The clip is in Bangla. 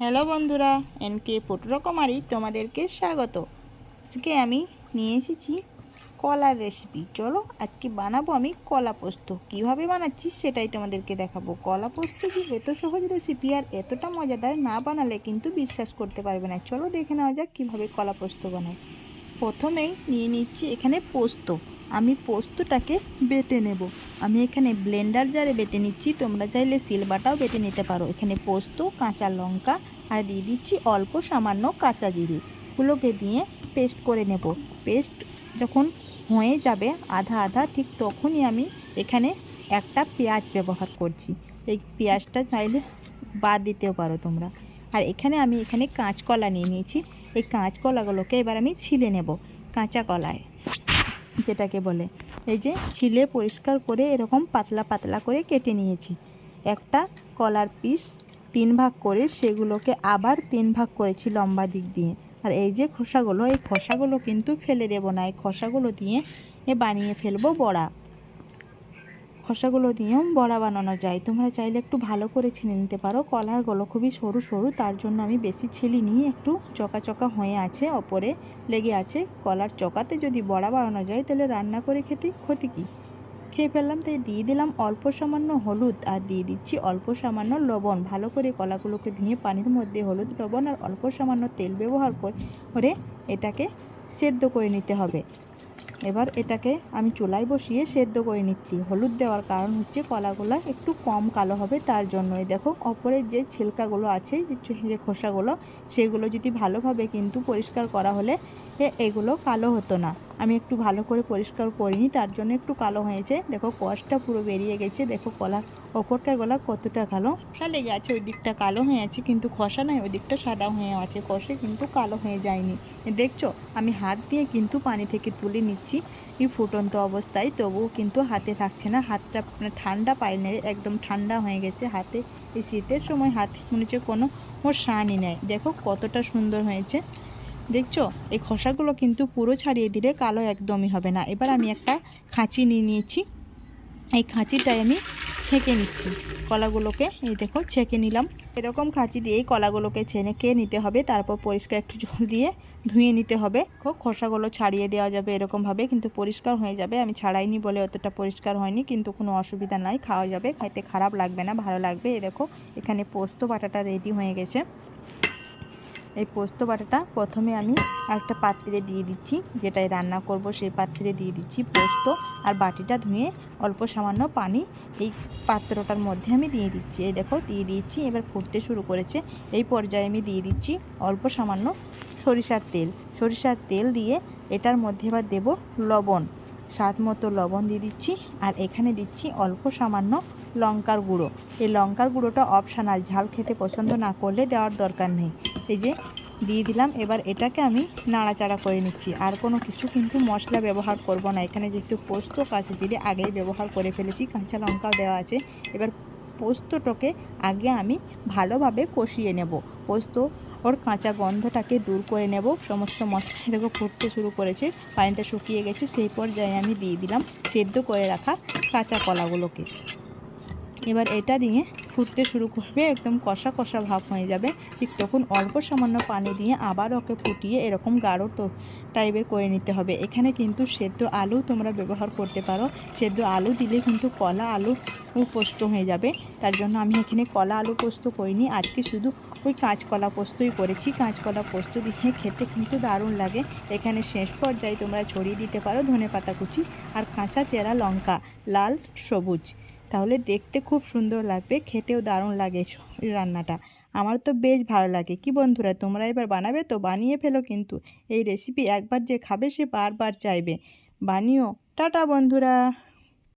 হ্যালো বন্ধুরা, এন এনকে রকমারি তোমাদেরকে স্বাগত। আজকে আমি নিয়ে এসেছি কলার রেসিপি চলো আজকে বানাবো আমি কলা পোস্ত। কীভাবে বানাচ্ছি সেটাই তোমাদেরকে দেখাবো। কলা পোস্ত কি এত সহজ রেসিপি আর এতটা মজাদার না বানালে কিন্তু বিশ্বাস করতে পারবে না। চলো দেখে নেওয়া যাক কীভাবে কলা পোস্ত বানায়। প্রথমেই নিয়ে নিচ্ছি এখানে পোস্ত। আমি পোস্তটাকে বেটে নেব। আমি এখানে ব্লেন্ডার জারে বেটে নিচ্ছি। তোমরা চাইলে সিলবাটাও বেটে নিতে পারো। এখানে পোস্ত, কাঁচা লঙ্কা আর দিয়ে দিচ্ছি অল্প সামান্য কাঁচা জিরে। গুলোকে দিয়ে পেস্ট করে নেব। পেস্ট যখন হয়ে যাবে আধা আধা, ঠিক তখনই আমি এখানে একটা পেঁয়াজ ব্যবহার করছি। এই পেঁয়াজটা চাইলে বাদ দিতেও পারো তোমরা। আর এখানে আমি এখানে কাঁচকলা নিয়ে নিয়েছি। এই কাঁচকলাগুলোকে এবার আমি ছিলে নেব। কাঁচা কলায়। যেটাকে বলে। এই যে ছিলে পরিষ্কার করে এরকম পাতলা পাতলা করে কেটে নিয়েছি। একটা কলার পিস তিন ভাগ করে সেগুলোকে আবার তিন ভাগ করেছি লম্বা দিক দিয়ে। আর এই যে খোসাগুলো, এই খোসাগুলো কিন্তু ফেলে দেব না। এই খোসাগুলো দিয়ে এ বানিয়ে ফেলব বড়া। খোসাগুলো দিয়েও বড়া বানানো যায়। তোমরা চাইলে একটু ভালো করে ছিনে নিতে পারো। কলারগুলো খুবই সরু সরু, তার জন্য আমি বেশি ছিলি নিয়ে একটু চকা চকা হয়ে আছে, ওপরে লেগে আছে কলার চকাতে। যদি বড়া বানানো যায়, তাহলে রান্না করে খেতে ক্ষতি কী? খেয়ে ফেললাম, তাই দিয়ে দিলাম অল্প সামান্য হলুদ আর দিয়ে দিচ্ছি অল্প সামান্য লবণ। ভালো করে কলাগুলোকে ধুয়ে পানির মধ্যে হলুদ, লবণ আর অল্প সামান্য তেল ব্যবহার করে এটাকে সেদ্ধ করে নিতে হবে। এবার এটাকে আমি চুলায় বসিয়ে সেদ্ধ করে নিচ্ছি। হলুদ দেওয়ার কারণ হচ্ছে কলাগুলো একটু কম কালো হবে, তার জন্যই। দেখো অপরের যে ছিলকাগুলো আছে, যে খোসাগুলো সেগুলো যদি ভালোভাবে কিন্তু পরিষ্কার করা হলে এগুলো কালো হতো না। আমি একটু ভালো করে পরিষ্কার করিনি, তার জন্য একটু কালো হয়েছে। দেখো কষটা পুরো বেরিয়ে গেছে, দেখো কলা ওপরটা গলা কতটা কালো। খসা লেগে আছে ওই দিকটা কালো হয়ে আছে, কিন্তু খসা নয় ওই দিকটা সাদা হয়ে আছে। কষে কিন্তু কালো হয়ে যায়নি। দেখছ, আমি হাত দিয়ে কিন্তু পানি থেকে তুলে নিচ্ছি। এই ফুটন্ত অবস্থায়, তবুও কিন্তু হাতে থাকছে না। হাতটা মানে ঠান্ডা পায়নি একদম ঠান্ডা হয়ে গেছে হাতে। এই শীতের সময় হাতে মনে হচ্ছে কোনো শানই নেয় দেখো কতটা সুন্দর হয়েছে। দেখছ? এই খোসাগুলো কিন্তু পুরো ছাড়িয়ে দিলে কালো একদমই হবে না। এবার আমি একটা খাঁচি নিয়ে নিয়েছি। এই খাঁচিটাই আমি ছেঁকে নিচ্ছি কলাগুলোকে। এই দেখো ছেঁকে নিলাম। এরকম খাঁচি দিয়েই কলাগুলোকে ছেঁকে নিতে হবে। তারপর পরিষ্কার একটু জল দিয়ে ধুয়ে নিতে হবে। খুব খোসাগুলো ছাড়িয়ে দেওয়া যাবে এরকমভাবে, কিন্তু পরিষ্কার হয়ে যাবে। আমি ছাড়াইনি বলে অতটা পরিষ্কার হয়নি, কিন্তু কোনো অসুবিধা নাই। খাওয়া যাবে খাইতে খারাপ লাগবে না, ভালো লাগবে। এ দেখো, এখানে পোস্ত বাটাটা রেডি হয়ে গেছে। এই পোস্ত বাটাটা প্রথমে আমি একটা পাত্রে দিয়ে দিচ্ছি, যেটাই রান্না করব সেই পাত্রে দিয়ে দিচ্ছি পোস্ত আর বাটিটা ধুয়ে অল্প সামান্য পানি এই পাত্রটার মধ্যে আমি দিয়ে দিচ্ছি। এই দেখো, দিয়ে দিচ্ছি, এবার ফুটতে শুরু করেছে। এই পর্যায়ে আমি দিয়ে দিচ্ছি অল্প সামান্য সরিষার তেল। সরিষার তেল দিয়ে এটার মধ্যে এবার দেব লবণ। স্বাদ মতো লবণ দিয়ে দিচ্ছি আর এখানে দিচ্ছি অল্প সামান্য লঙ্কার গুঁড়ো। এই লঙ্কার গুঁড়োটা অপশানাল ঝাল খেতে পছন্দ না করলে দেওয়ার দরকার নেই। এই যে, দিয়ে দিলাম, এবার এটাকে আমি নাড়াচাড়া করে নিচ্ছি। আর কোনো কিছু কিন্তু মশলা ব্যবহার করব না। এখানে যেহেতু পোস্ত কাঁচা জিরে আগেই ব্যবহার করে ফেলেছি, কাঁচা লঙ্কাও দেওয়া আছে, এবার পোস্তটাকে আগে আমি ভালোভাবে কষিয়ে নেব। পোস্ত ওর কাঁচা গন্ধটাকে দূর করে নেব। সমস্ত মশলা দেখো ফুটতে শুরু করেছে, পানিটা শুকিয়ে গেছে, সেই পর্যায়ে আমি দিয়ে দিলাম সেদ্ধ করে রাখা কাঁচা কলাগুলোকে। এবার এটা দিয়ে ফুটতে শুরু করবে, একদম কষা কষা ভাব হয়ে যাবে। ঠিক তখন অল্প সামান্য পানি দিয়ে আবার ওকে ফুটিয়ে এরকম গাঢ় তো টাইপের করে নিতে হবে। এখানে কিন্তু সেদ্ধ আলু তোমরা ব্যবহার করতে পারো। সেদ্ধ আলু দিলে কিন্তু কলা আলু পোস্ত হয়ে যাবে। তার জন্য আমি এখানে কলা আলু পোস্ত করিনি। আজকে শুধু ওই কাঁচকলা পোস্তই করেছি। কাঁচকলা পোস্ত দিয়ে খেতে কিন্তু দারুণ লাগে। এখানে শেষ পর্যায়ে তোমরা ছড়িয়ে দিতে পারো ধনে পাতা কুচি আর কাঁচা চেরা লঙ্কা, লাল, সবুজ। তাহলে দেখতে খুব সুন্দর লাগবে, খেতেও দারুণ লাগে রান্নাটা। আমার তো বেশ ভালো লাগে। কি বন্ধুরা, তোমরা এবার বানাবে তো বানিয়ে ফেলো কিন্তু। এই রেসিপি একবার যে খাবে সে বারবার চাইবে। বানিও। টাটা বন্ধুরা।